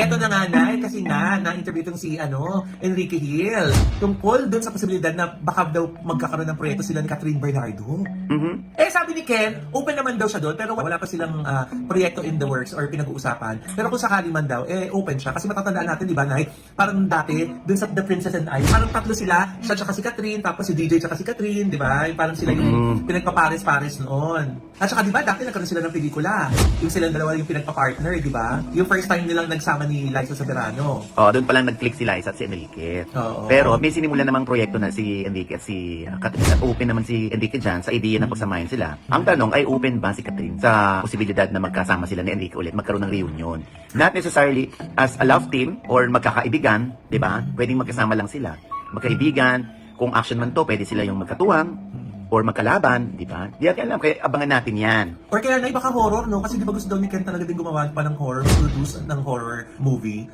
Eto na nga, Nay, kasi nga, na-interview itong si, ano, Enrique Hill. Tungkol dun sa posibilidad na baka daw magkakaroon ng proyekto sila ni Catherine Bernardo. Mhm. Eh, sabi ni Ken, open naman daw siya doon, pero wala pa silang ah, proyekto in the works or pinag-uusapan. Pero kung sakali man daw, eh, open siya. Kasi matatandaan natin, di ba, Nay, parang dati, dun sa The Princess and I, parang tatlo sila, siya tsaka si Catherine, tapos si DJ tsaka si Catherine, di ba? Yung Parang sila yung Mm. pinagpapares-pares noon. At saka, di ba, dati nagkaroon sila ng pelikula. Yung silang dalawa yung pinagpa-partner, di ba? Yung first time nilang nagsama ni Liza Soberano. Oh, doon pa lang nag-click si Liza at si Enrique. Oo. Pero may sinimulan namang proyekto na si Enrique at si uh, Catherine. At open naman si Enrique dyan sa idea na pagsamahin sila. Ang tanong ay open ba si Catherine sa posibilidad na magkasama sila ni Enrique ulit, magkaroon ng reunion. Not necessarily as a love team or magkakaibigan, di ba? Pwedeng magkasama lang sila. Magkaibigan, kung action man to, pwede sila yung magkatuwang or magkalaban, di ba? Di natin alam, kaya abangan natin yan. Or kaya na baka horror, no? Kasi di ba gusto daw ni Ken talaga din gumawa pa ng horror, produce ng horror movie.